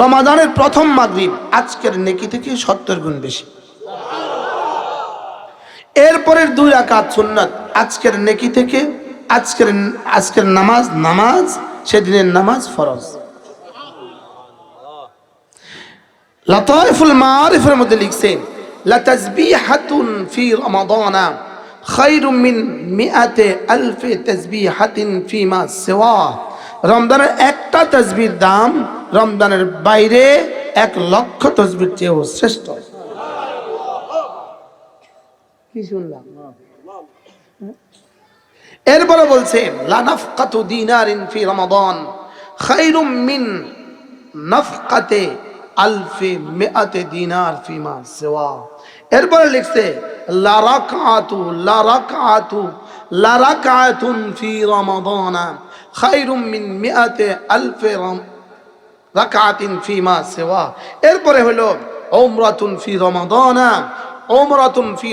রমাদানের প্রথম মাগরিব আজকের নেকি থেকে সত্তর গুণ বেশি। এরপরের দুই রাকাত সুন্নাত, আজকের নেকি থেকে আজকের আজকের নামাজ নামাজ, সেদিনের নামাজ ফরজ। লতাইফুল মারিফের মধ্যে লিখছেন লাতাসবিহাতুন ফি রমাদানা খায়রু মিন মিআতে আলফি তাসবিহাতিন ফিমা সিওয়া রমজানের একটা তাসবির দাম রমজানের বাইরে এক লক্ষ তসবির চেয়েও শ্রেষ্ঠ। কি শুনলাম? এরপরে বলছে, লানাফকাতু দিনারিন ফি রমাদান খায়রুম মিন নফকাতে আলফি মিআতে দিনার ফিমা সিওয়া। এরপরে লিখছে, লারাকাতু লারাকাতু, লারাকাতুন ফি রমাদান। রাকাতিন ফিমা সিওয়া। এরপরে হলো ফি ফি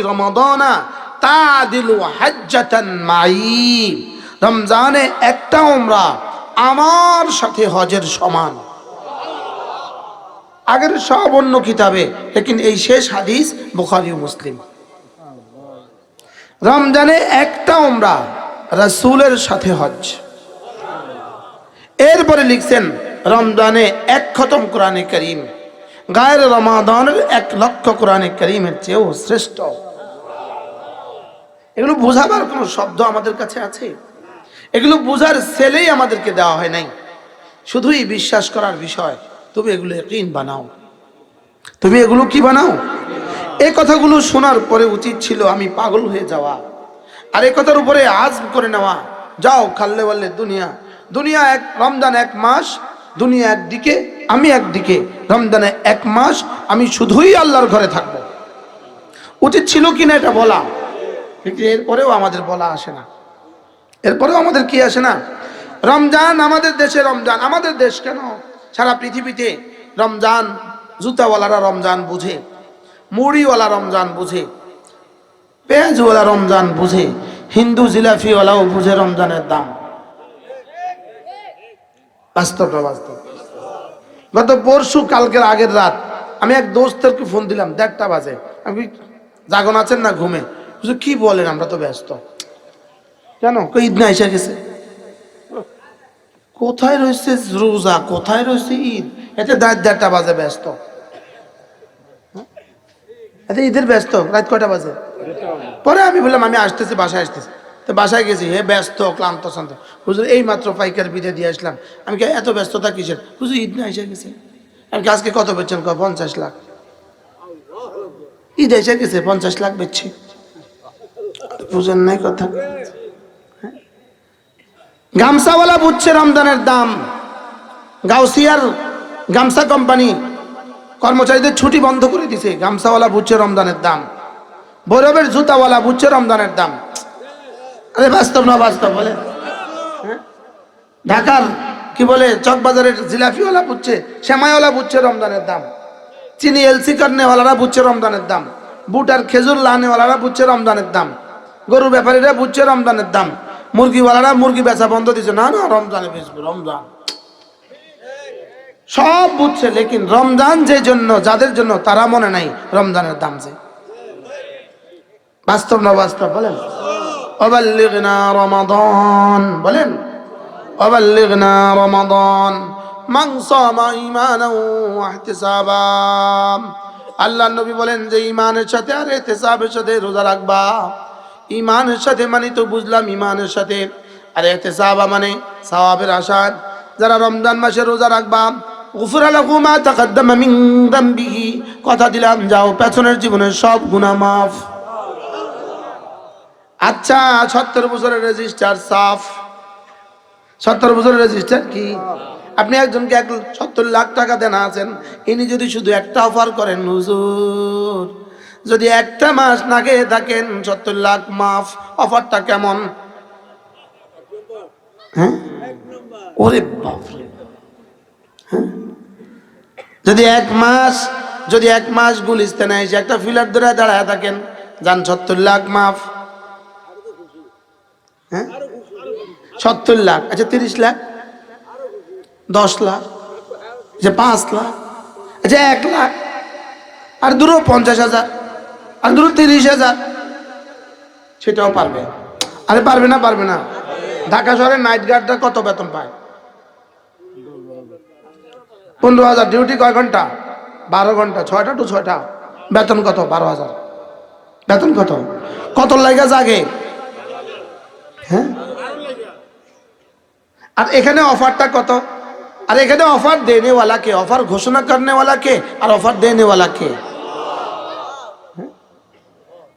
রমজানে একটা উমরা আমার সাথে হজের সমান। আগের সব অন্য কিতাবে, লেকিন এই শেষ হাদিস বুখারি মুসলিম। রমজানে একটা উমরা, রাসূলের সাথে হজ। এরপরে লিখছেন, রমজানে এক খতম কোরআনে করিম, গায়ের রমাদানের এক লক্ষ কোরআনে করিমের চেয়েও শ্রেষ্ঠ। এগুলো বোঝাবার কোনো শব্দ আমাদের কাছে আছে? এগুলো বোঝার ছেলেই আমাদেরকে দেওয়া হয় নাই। শুধুই বিশ্বাস করার বিষয়, তুমি এগুলো একইন বানাও। তুমি এগুলো কি বানাও? এই কথাগুলো শোনার পরে উচিত ছিল আমি পাগল হয়ে যাওয়া। আর এই কথার উপরে আজ করে নেওয়া। যাও খাল্লে বললে দুনিয়া দুনিয়া এক, রমজান এক মাস, দুনিয়া একদিকে, আমি একদিকে। রমজানে এক মাস, আমি শুধুই আল্লাহর ঘরে থাকব। উচিত ছিল কিনা এটা বলা? কিন্তু এরপরেও আমাদের বলা আসে না। এরপরেও আমাদের কি আসে না? রমজান আমাদের দেশে রমজান, আমাদের দেশ কেন? সারা পৃথিবীতে রমজান, জুতাওয়ালারা রমজান বুঝে, মুড়িওয়ালা রমজান বুঝে, পেঁয়াজওয়ালা রমজান বুঝে, হিন্দু জিলাফিওয়ালাও বুঝে রমজানের দাম। বাস্তবটা বাস্তব গত পরশু, কালকের আগের রাত, আমি এক দোস্তেরকে ফোন দিলাম, দেড়টা বাজে। আমি জাগন আছেন না ঘুমে? কি বলেন, আমরা তো ব্যস্ত। কেন? ঈদ না এসে গেছে। কোথায় রয়েছে রোজা? কোথায় রয়েছে ঈদ? এতে রাত দেড়টা বাজে ব্যস্ত। হ্যাঁ? এতে ঈদের ব্যস্ত, রাত কয়টা বাজে? পরে আমি বললাম, আমি আসতেছি, বাসায় আসতেছি। তো বাসায় গেছি, হে ব্যস্ত, ক্লান্ত, শান্ত। হুজুর এই মাত্র পাইকার বিদে দিয়ে আসলাম। আমি কি, এত ব্যস্ততা কিসের? হুজুর, ঈদ না এসে গেছে। আমি কি, আজকে কত বেচছেন? কয়, পঞ্চাশ লাখ। ঈদ এসে গেছে, পঞ্চাশ লাখ বেচছি। বুঝেন নাই কথা? হ্যাঁ? গামছাওয়ালা বুঝছে রমজানের দাম। গাউসিয়ার গামছা কোম্পানি কর্মচারীদের ছুটি বন্ধ করে দিছে। গামছাওয়ালা বুঝছে রমজানের দাম। বৈরবের জুতাওয়ালা বুঝছে রমজানের দাম। আরে বাস্তব না বাস্তব, বলে। হ্যাঁ? ঢাকার, কি বলে, চকবাজারের জিলাপিওয়ালা বুঝছে শ্যামাইওয়ালা বুঝছে রমজানের দাম। চিনি এলসি কারনেওয়ালারা বুঝছে রমজানের দাম। বুট আর খেজুর লানেওয়ালারা বুঝছে রমজানের দাম। গরু ব্যাপারীরা বুঝছে রমজানের দাম। মুরগিওয়ালারা মুরগি বেচা বন্ধ দিচ্ছে না না, রমজানে বেচবো, রমজান। সব বুঝছে, লেকিন রমজান যে জন্য, যাদের জন্য, তারা মনে নাই রমজানের দাম যে। বাস্তব না বাস্তব, বলেন? অবাল্লিগনা রমাদান, বলেন। অবাল্লিগনা রমাদান আল্লাহ নবী বলেন যে ইমানের সাথে আর ইহতিসাবের সাথে রোজা রাখবা। ইমানের সাথে মানে তো বুঝলাম ইমানের সাথে। আর ইহতিসাবা মানে সওয়াবের আশা যারা রমজান মাসে রোজা রাখবা কথা দিলাম, যাও, পেছনের জীবনের সব গুণা মাফ। আচ্ছা সত্তর বছরের রেজিস্টার সাফ। সত্তর বছরের রেজিস্টার কি? আপনি একজনকে এক সত্তর লাখ টাকা দেনা আছেন, ইনি যদি শুধু একটা অফার করেন, হুজুর। যদি একটা মাস না খেয়ে থাকেন, সত্তর লাখ মাফ অফারটা কেমন? হ্যাঁ? হ্যাঁ? যদি এক মাস, যদি এক মাস গুলিস্তানে এসে একটা ফিলার ধরে দাঁড়ায় থাকেন, যান সত্তর লাখ মাফ। হ্যাঁ? সত্তর লাখ। আচ্ছা তিরিশ লাখ? দশ লাখ? যে পাঁচ লাখ? আচ্ছা এক লাখ? আর দুটো পঞ্চাশ হাজার? আর দুটো তিরিশ হাজার? সেটাও পারবে। আরে, পারবে না পারবে না। ঢাকা শহরের নাইট গার্ডরা কত বেতন পায়? পনেরো হাজার। ডিউটি কয় ঘণ্টা? বারো ঘণ্টা। ছয়টা টু ছয়টা। বেতন কত? বারো হাজার। বেতন কত? কত লাইগা জাগে? হ্যাঁ? আর এখানে অফারটা কত? আর এখানে অফার দেনেওয়ালা কে? অফার ঘোষণা করনেওয়ালা কে? আর অফার দেনেওয়ালা কে?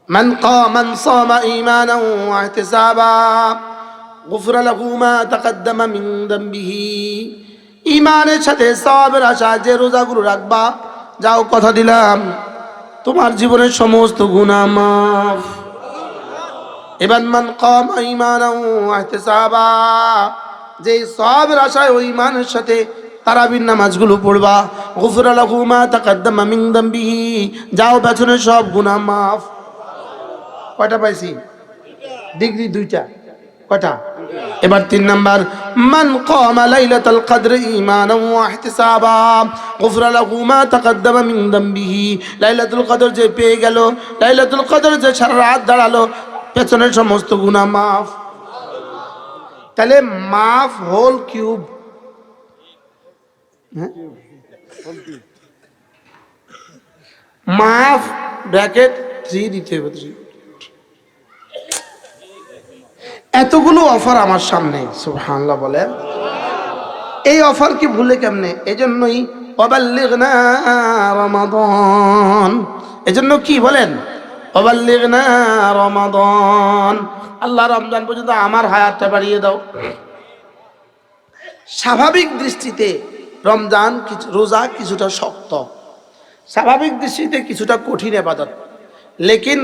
من قام من صام ايمانا واحتسابا غفر له ما تقدم من ذنبه ইমানের সাথে সবের আশা, যে রোজাগুলো রাখবা, যাও কথা দিলাম, তোমার জীবনের সমস্ত গুণা মাফ। এবার মান কম ইহতিসাবা যে সবের আশায় ওই ইমানের সাথে তারাবির নামাজগুলো পড়বা। গুফর লাহু মা তাকাদ্দামা মিন দামবিহি। যাও, পেছনের সব গুনাহ মাফ। কয়টা পাইছি? ডিগ্রি দুইটা। কয়টা? এবার তিন নাম্বার, মান কামা লাইলাতাল কদর ঈমানান ওয়া ইহতিসাবা গুফর লাহু মা তাকাদ্দামা মিন দামবিহি। লাইলাতুল কদর যে পেয়ে গেল, লাইলাতুল কদর যে সারা রাত দাঁড়াল পেছনের সমস্ত গুণা মাফ। তাহলে মাফ হোল কিউব। হ্যাঁ? মাফ ব্র্যাকেট থ্রি দিতে হবে এতগুলো অফার আমার সামনে, সুবহানাল্লাহ বলেন। এই অফার কি ভুলে কেমনে? এই জন্যই এজন্যই অবাল্লিগনা রমাদন। এজন্য কি বলেন? রমাদন। আল্লাহ রমজান পর্যন্ত আমার হায়াতটা বাড়িয়ে দাও। স্বাভাবিক দৃষ্টিতে রমজান কিছু রোজা কিছুটা শক্ত। স্বাভাবিক দৃষ্টিতে কিছুটা কঠিন আবাদত। লেকিন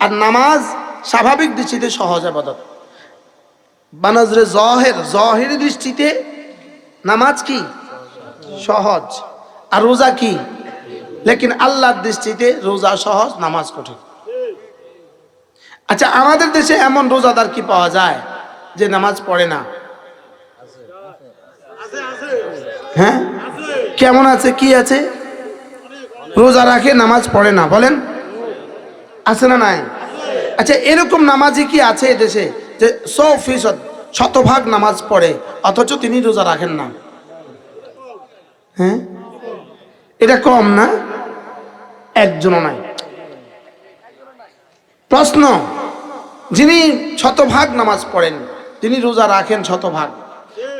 আর নামাজ স্বাভাবিক দৃষ্টিতে সহজ আবাদত। বানজরে জহের জহের দৃষ্টিতে নামাজ কি? সহজ। আর রোজা কি? লেকিন আল্লাহর দৃষ্টিতে রোজা সহজ, নামাজ কঠিন। আচ্ছা আমাদের দেশে এমন রোজাদার কি পাওয়া যায় যে নামাজ পড়ে না? হ্যাঁ? কেমন আছে, কি আছে? রোজা রাখে, নামাজ পড়ে না, বলেন। আছে না নাই? আচ্ছা এরকম নামাজি কি আছে দেশে যে সো ফিসদ শতভাগ নামাজ পড়ে, অথচ তিনি রোজা রাখেন না? হ্যাঁ? এটা কম না? একজনও নাই। প্রশ্ন যিনি শতভাগ নামাজ পড়েন, তিনি রোজা রাখেন শতভাগ।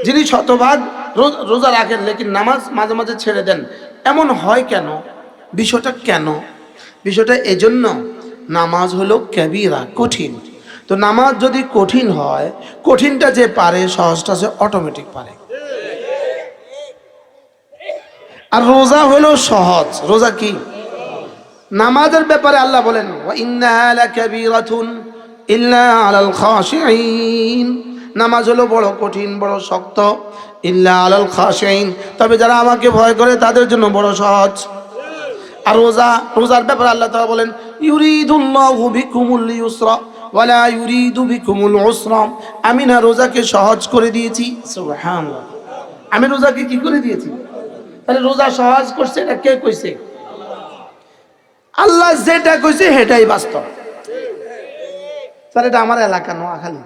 যিনি শতভাগ রোজা রাখেন, লেকিন নামাজ মাঝে মাঝে ছেড়ে দেন, এমন হয় কেন? বিষয়টা কেন? বিষয়টা এজন্য নামাজ হলো ক্যাবিরা, কঠিন। তো নামাজ যদি কঠিন হয়, কঠিনটা যে পারে, সহজটা সে অটোমেটিক পারে। আর রোজা হলো সহজ। রোজা কি? নামাজের ব্যাপারে আল্লাহ বলেন, "ওয়া ইন্নাহা লাকাবীরাতুন ইল্লা আলাল খাশিঈন। নামাজ হলো বড় কঠিন, বড় শক্ত। ইল্লা আলাল খাশিঈন। তবে যারা আমাকে ভয় করে, তাদের জন্য বড় সহজ। আর রোজা, রোজার ব্যাপারে আল্লাহ তাআলা বলেন, ইউরিদুল্লাহু বিকুমুল ইউসরা ওয়ালা ইউরিদু বিকুমুল উসরা। আমি না রোজাকে সহজ করে দিয়েছি। সুবহানাল্লাহ। আমি রোজাকে কি করে দিয়েছি? তাহলে রোজা সহজ করছে এটা কে কইছে? আল্লাহ যেটা কইছে সেটাই বাস্তব। স্যার, এটা আমার এলাকা, নোয়াখালী।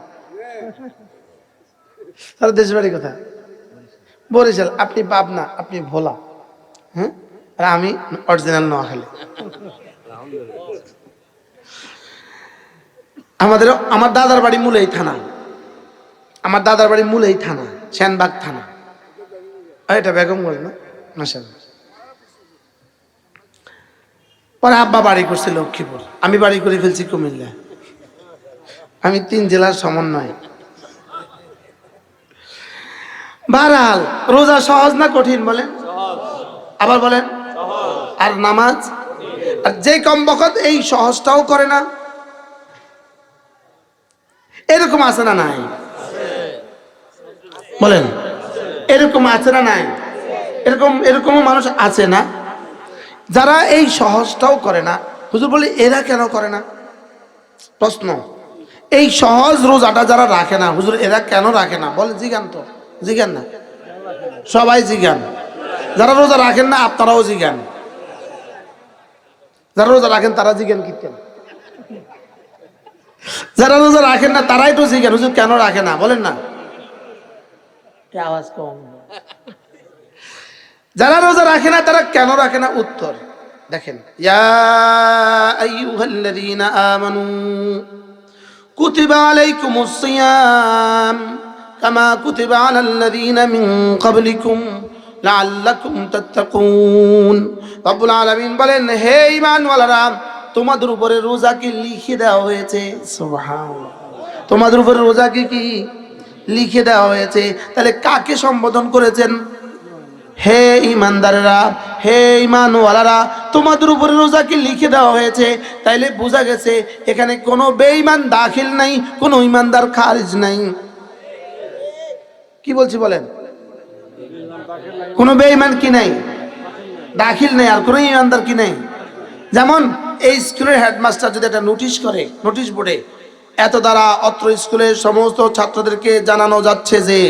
স্যার দেশের বাড়ি কোথায়? বরিশাল। আপনি পাবনা, আপনি ভোলা। হ্যাঁ? আর আমি অরিজিনাল নোয়াখালী। আমাদের, আমার দাদার বাড়ি মুলেই থানা। আমার দাদার বাড়ি মুলেই থানা শ্যানবাগ থানা। এটা বেগমগঞ্জ না? মাসাল্লাহ পরে আব্বা বাড়ি করছে লক্ষ্মীপুর। আমি বাড়ি করে ফেলছি কুমিল্লা আমি তিন জেলার সমন্বয়। বারাল, রোজা সহজ না কঠিন বলেন? আবার বলেন, আর নামাজ? আর যে কম বখত এই সহজটাও করে না। এরকম আছে না নাই? বলেন, এরকম আছে না নাই? এরকম, এরকমও মানুষ আছে না? যারা এই সহজটাও করে না, হুজুর বলে, এরা কেন করে না? প্রশ্ন। এই সহজ রোজাটা যারা রাখে না হুজুর এরা কেন রাখে না? বলে জিগান তো। জিগান না। সবাই জিগান। যারা রোজা রাখেন না আপনারাও জিজ্ঞান যারা রোজা রাখেন তারা জিজ্ঞান কি কেন? যারা রোজা রাখেন না তারাই তো জিজ্ঞান হুজুর কেন রাখে না? বলেন না। আওয়াজ কম। যারা রোজা রাখে না তারা কেন রাখে না? উত্তর। দেখেন ইয়া আইয়ুহাল্লাযীনা আমানু কুতিবা আলাইকুমুস সিয়াম কামা কুতিবা আলাল্লাযীনা মিন ক্বাবলিকুম লাআল্লাকুম তাত্তাকুন রব্বুল আলামিন বলেন হে ঈমানওয়ালারা, তোমাদের উপরে রোজা কি লিখে দেওয়া হয়েছে? সুবহানাল্লাহ। তোমাদের উপরে রোজা কি কি লিখে দেওয়া হয়েছে? তাহলে কাকে সম্বোধন করেছেন? হে ইমানদারেরা, হে ইমানওয়ালারা, তোমাদের উপরে রোজা কি লিখে দেওয়া হয়েছে? তাইলে বোঝা গেছে, এখানে কোনো বেঈমান দাখিল নাই, কোনো ইমানদার খারিজ নাই। কি বলছি বলেন? কোনো বেঈমান কি নাই? দাখিল নেই, আর কোনো ইমানদার কি নেই? যেমন এই স্কুলের হেডমাস্টার যদি একটা নোটিশ করে, নোটিশ বোর্ডে, এত দ্বারা অত্র স্কুলের সমস্ত ছাত্রদেরকে জানানো যাচ্ছে যে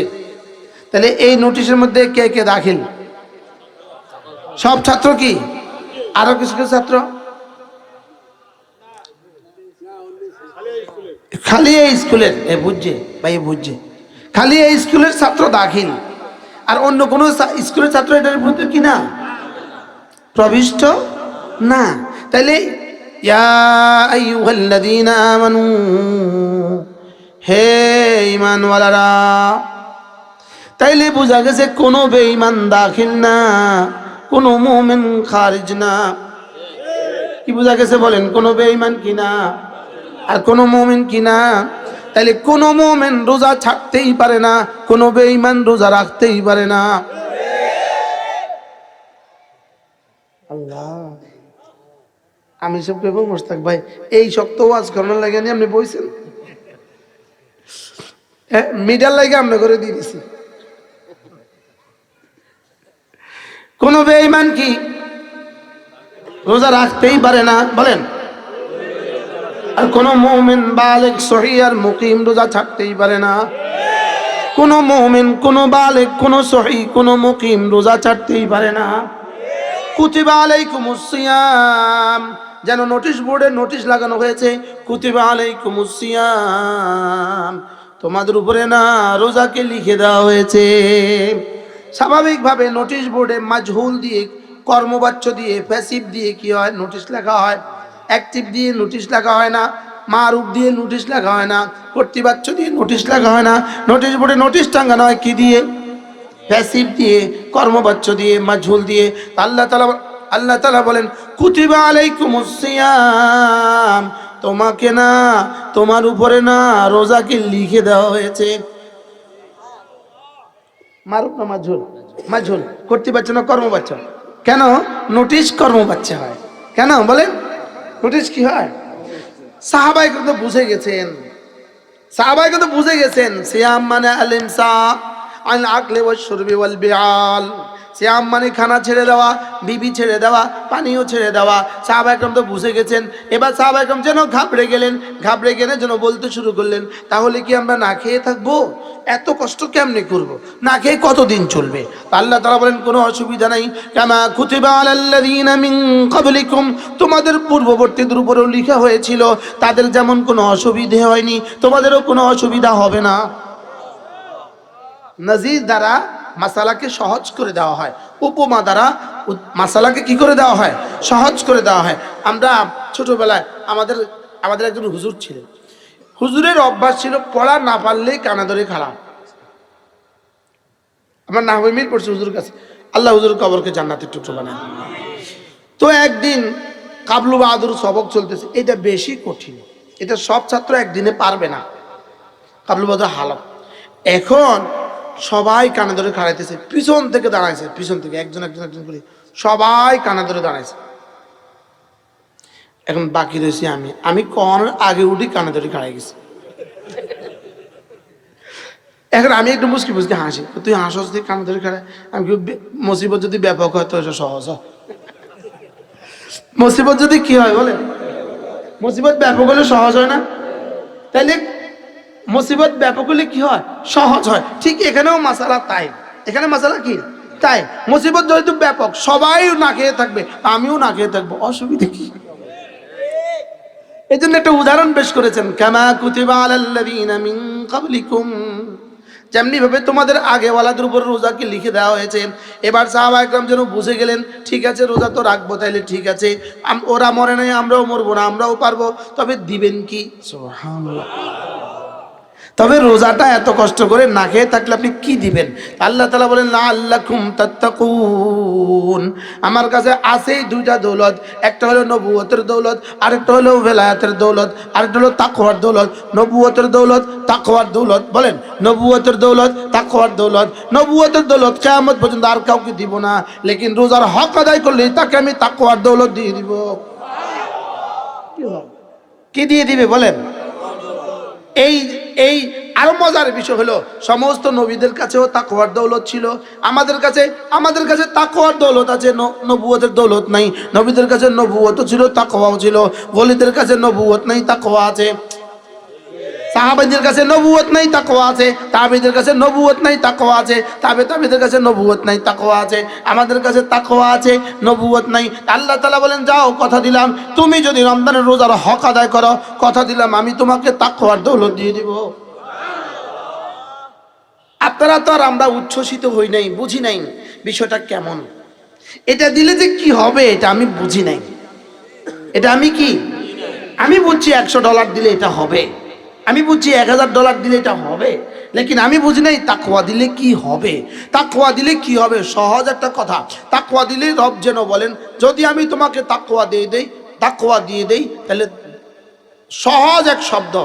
তাহলে এই নোটিশের মধ্যে কে কে দাখিল? সব ছাত্র কি? আরও কিছু কিছু ছাত্র? খালি এই স্কুলের এ বুঝছে, ভাই, এ বুঝছে। খালি এই স্কুলের ছাত্র দাখিল। আর অন্য কোনো স্কুলের ছাত্র এটার মধ্যে কি না? প্রবিষ্ট না। তাইলে হে ঈমানওয়ালারা, তাইলে বোঝা গেছে কোনো বেঈমান দাখিল না। কোনো মুমিন খারিজ না। কি বোঝা গেছে বলেন, কোনো বেঈমান কিনা আর কোনো মুমিন কিনা তাইলে কোনো মুমিন রোজা ছাড়তেই পারে না, কোনো বেঈমান রোজা রাখতেই পারে না। আল্লাহ। আমি সব কেবো মোস্তাক ভাই। এই শক্ত ওয়াজ করানোর লাগে আপনি বইছেন? হ্যাঁ মিডার লাগে আমরা করে দিয়ে কোন বেঈমান কি রোজা রাখতেই পারে না? বলেন। আর কোন মুমিন বালেক সহি আর মুকিম রোজা ছাড়তেই পারে না। কোন মুমিন, কোন বালেক, কোন সহি, কোন মুকিম রোজা ছাড়তেই পারে না। কুতিবা যেন নোটিশ বোর্ডে নোটিশ লাগানো হয়েছে, কুতিবা তোমাদের উপরে না রোজাকে লিখে দেওয়া হয়েছে। স্বাভাবিকভাবে নোটিশ বোর্ডে মাঝহুল দিয়ে, কর্মবাচ্য দিয়ে প্যাসিভ দিয়ে কি হয়? নোটিশ লেখা হয়। অ্যাক্টিভ দিয়ে নোটিশ লেখা হয় না। মারুফ দিয়ে নোটিশ লেখা হয় না। কর্তৃবাচ্য দিয়ে নোটিশ লেখা হয় না। নোটিশ বোর্ডে নোটিশ টাঙ্গানো হয় কি দিয়ে? প্যাসিভ দিয়ে, কর্মবাচ্য দিয়ে মাজহুল দিয়ে। আল্লাহ তালা আল্লাহ তালা বলেন, কুতিবা আলাইকুমুস সিয়াম। তোমাকে না, তোমার উপরে না, রোজাকে লিখে দেওয়া হয়েছে। মারুফ না মাঝুল? মাঝুল। কর্তৃবাচ্য না কর্মবাচ্য কেন? নোটিশ কর্মবাচ্য হয়। কেন? বলেন। নোটিশ কি হয়? সাহাবাই কিন্তু বুঝে গেছেন। সাহাবাই কিন্তু বুঝে গেছেন? সিয়াম মানে আলিমসা আল আকলে ওয়াল শুরবি ওয়াল বিআল সিয়াম মানে খানা ছেড়ে দেওয়া, বিবি ছেড়ে দেওয়া, পানিও ছেড়ে দেওয়া। সাহাবা একরম তো বুঝে গেছেন। এবার সাহাবা একরম যেন ঘাবড়ে গেলেন, ঘাবড়ে গেলে যেন বলতে শুরু করলেন, তাহলে কি আমরা না খেয়ে থাকব? এত কষ্ট কেমনে করব? না খেয়ে কতদিন চলবে? আল্লাহ তারা বলেন, কোনো অসুবিধা নাই। কামা ক্বাবলিকুম। তোমাদের পূর্ববর্তীদের উপরেও লেখা হয়েছিল, তাদের যেমন কোনো অসুবিধে হয়নি, তোমাদেরও কোনো অসুবিধা হবে না। নজির দ্বারা মাসালাকে সহজ করে দেওয়া হয়। উপমা দ্বারা মাসালাকে কি করে দেওয়া হয়? সহজ করে দেওয়া হয়। আমরা ছোটবেলায় আমাদের আমাদের একজন হুজুর ছিলেন। হুজুরের অভ্যাস ছিল পড়া না পারলেই কানা ধরে খারাপ আমার না মিল পড়ছে হুজুর কাছে। আল্লাহ হুজুর কবরকে জান্নাতের টুকরো বানায়। তো একদিন কাবলু বাহাদুর সবক চলতেছে। এটা বেশি কঠিন। এটা সব ছাত্র একদিনে পারবে না। কাবলু বাহাদুর হালত। এখন সবাই কানে ধরে খাড়াইতেছে, পিছন থেকে দাঁড়াইছে, পিছন থেকে, একজন একজন একজন করে। সবাই কানে ধরে দাঁড়াইছে। এখন বাকি রয়েছি আমি। আমি কন আগে উঠি কানে ধরে খাড়াই গেছি। এখন আমি একটু মুসকি মুসকি হাসি। তুই হাসস তুই কানে ধরে খাড়াই। আমি মুসিবত যদি ব্যাপক হয়, তো এটা সহজ। হয় মুসিবত যদি কি হয় বলে মুসিবত ব্যাপক হলে সহজ হয় না? তাইলে মুসিবত ব্যাপক হলে কি হয়? সহজ হয়। ঠিক এখানেও মাসালা তাই। এখানে মাসালা কি? তাই। মুসিবত যেহেতু ব্যাপক, সবাই না খেয়ে থাকবে, আমিও না খেয়ে থাকব। অসুবিধা কি? এই জন্য একটা উদাহরণ পেশ করেছেন, কামা কুতিবা আলাল্লাযীনা মিন ক্বাবলিকুম। যেমনি ভাবে তোমাদের আগেওয়ালাদের উপর রোজাকে লিখে দেওয়া হয়েছে। এবার সাহাবা একরাম যেন বুঝে গেলেন, ঠিক আছে, রোজা তো রাখব, তাইলে ঠিক আছে। ওরা মরে নাই, আমরাও মরবো না, আমরাও পারব। তবে দিবেন কি? তবে রোজাটা এত কষ্ট করে না খেয়ে থাকলে আপনি কি দিবেন? আল্লাহ তালা বলেন না আল্লাহ কুম তাত্তাকুন। আমার কাছে আছেই দুইটা দৌলত একটা হলো নবুয়তের দৌলত আরেকটা হলো ভেলায়াতের দৌলত আরেকটা হলো তাকওয়ার দৌলত। নবুয়তের দৌলত তাকওয়ার দৌলত বলেন নবুয়তের দৌলত তাকওয়ার দৌলত। নবুয়তের দৌলত কেয়ামত পর্যন্ত আর কাউকে দিব না লেকিন রোজার হক আদায় করলে তাকে আমি তাকওয়ার দৌলত দিয়ে দিব। কি দিয়ে দিবে বলেন? এই এই আরও মজার বিষয় হলো, সমস্ত নবীদের কাছেও তাকোয়ার দৌলত ছিল। আমাদের কাছে আমাদের কাছে তাকোয়ার দৌলত আছে নবুয়তের দৌলত নাই। নবীদের কাছে নবুয়ত ছিল তাকোয়াও ছিল। গলিদের কাছে নবুয়ত নাই তাকোয়া আছে। সাহাবাদের কাছে নবুয়ত নাই, তাকওয়া আছে। তাবিদের কাছে নবুয়ত নাই, তাকওয়া আছে। তাবে তাবিদের কাছে নবুয়ত নাই, তাকওয়া আছে। আমাদের কাছে তাকওয়া আছে নবুয়ত নাই। আল্লাহ তাআলা বলেন, যাও, কথা দিলাম। তুমি যদি রমজানের রোজার হক আদায় করো, কথা দিলাম, আমি তোমাকে তাকওয়ার দৌলত দিয়ে দিব। আপনারা তো আর আমরা উচ্ছ্বসিত হই নাই, বুঝি নাই বিষয়টা কেমন। এটা দিলে যে কি হবে, এটা আমি বুঝি নাই। এটা আমি কি? আমি বুঝছি একশো ডলার দিলে এটা হবে। আমি বুঝছি এক হাজার ডলার দিলে এটা হবে লেকিন আমি বুঝি নাই তাকওয়া দিলে কি হবে? তাকওয়া দিলে কি হবে? সহজ একটা কথা। তাকওয়া দিলে রব যেন বলেন যদি আমি তোমাকে তাকওয়া দিয়ে দেই তাকওয়া দিয়ে দেই তাহলে সহজ এক শব্দ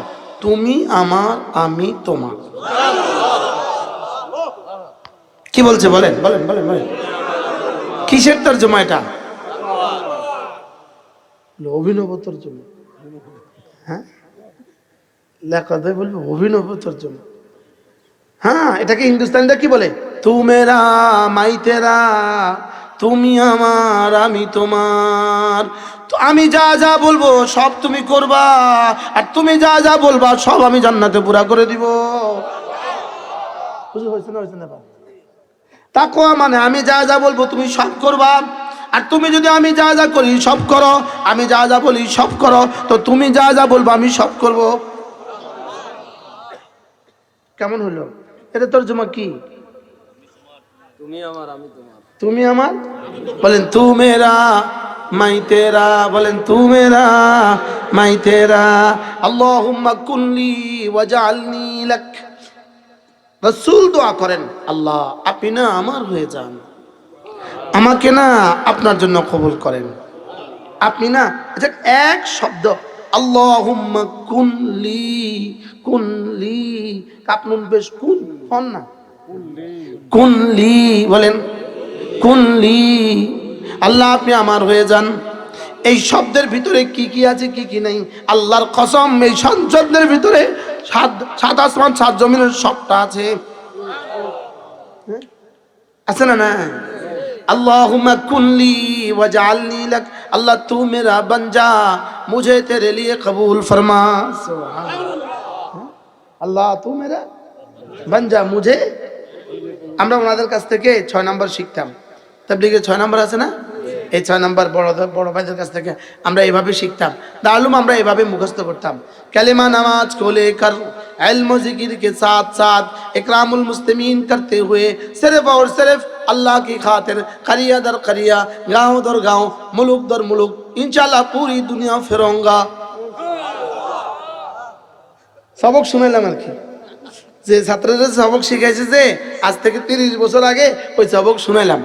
তুমি আমার আমি তোমার। কি বলছে? বলেন বলেন বলেন বলেন। কিসের তর্জমা এটা? অভিনবতর জন্য হ্যাঁ? লেখাতে বলবে অভিনবতর জন্য হ্যাঁ এটাকে হিন্দুস্তানিরা কি বলে? তু মেরা মাই তেরা তুমি আমার, আমি তোমার। তো আমি যা যা বলব, সব তুমি করবা, আর তুমি যা যা বলবা, সব আমি জান্নাতে পুরা করে দিব। বুঝতে হয়েছে না? মানে আমি যা যা বলব, তুমি সব করবা। আর তুমি যদি আমি যা যা করি, সব করো, আমি যা যা বলি, সব করো। তো তুমি যা যা বলব, আমি সব করব। কেমন হলো? এটা তোর জমা কি? তুমি আমার আমি তোমার। তুমি আমার? বলেন তু মেরা মাই তেরা। বলেন তু মেরা মাই তেরা। আল্লাহুম্মা কুনলি ওয়াজআলনি লাক। রাসূল দোয়া করেন আল্লাহ আপনি না আমার হয়ে যান। আমাকে না আপনার জন্য কবুল করেন। আপনি না আচ্ছা এক শব্দ কুনলি কুনলি বেশ না। কুনলি বলেন কুনলি আল্লাহ, আপনি আমার হয়ে যান। এই শব্দের ভিতরে কি কি আছে, কি কি নেই? আল্লাহর কসম, এই শব্দের ভিতরে সাত সাত আসমান, সাত জমিনের সবটা আছে। হ্যাঁ? আছে না না আল্লাহ কুনলি ওয়াজআলনি লাক अल्लाह तू मेरा बन जा मुझे तेरे लिए कबूल फरमा सुभान अल्लाह। अल्लाह तू मेरा बन जा मुझे আমরা ওনাদের কাছ থেকে ছয় নম্বর শিখতাম তাবলিগের ছয় নম্বর আছে না এই ছয় নম্বর বড় বড় ভাইদের কাছ থেকে আমরা এভাবে শিখতাম। দারুম আমরা এভাবে মুখস্থ করতাম। ক্যালেমা নামাজ খোলে কর কে সাথ সাথ একরামুল মুস্তমিন করতে হুয়ে সিফ আর সিফ আল্লাহ কী খাতের? করিয়া দর করিয়া, গাঁও দর গাঁও, মুলুক দর মুলুক ইনশাল্লাহ পুরি দুনিয়া ফেরঙ্গা। সবক শুনেলাম আর কি। যে ছাত্রদের সবক শিখেছে যে, আজ থেকে তিরিশ বছর আগে ওই সবক শুনেলাম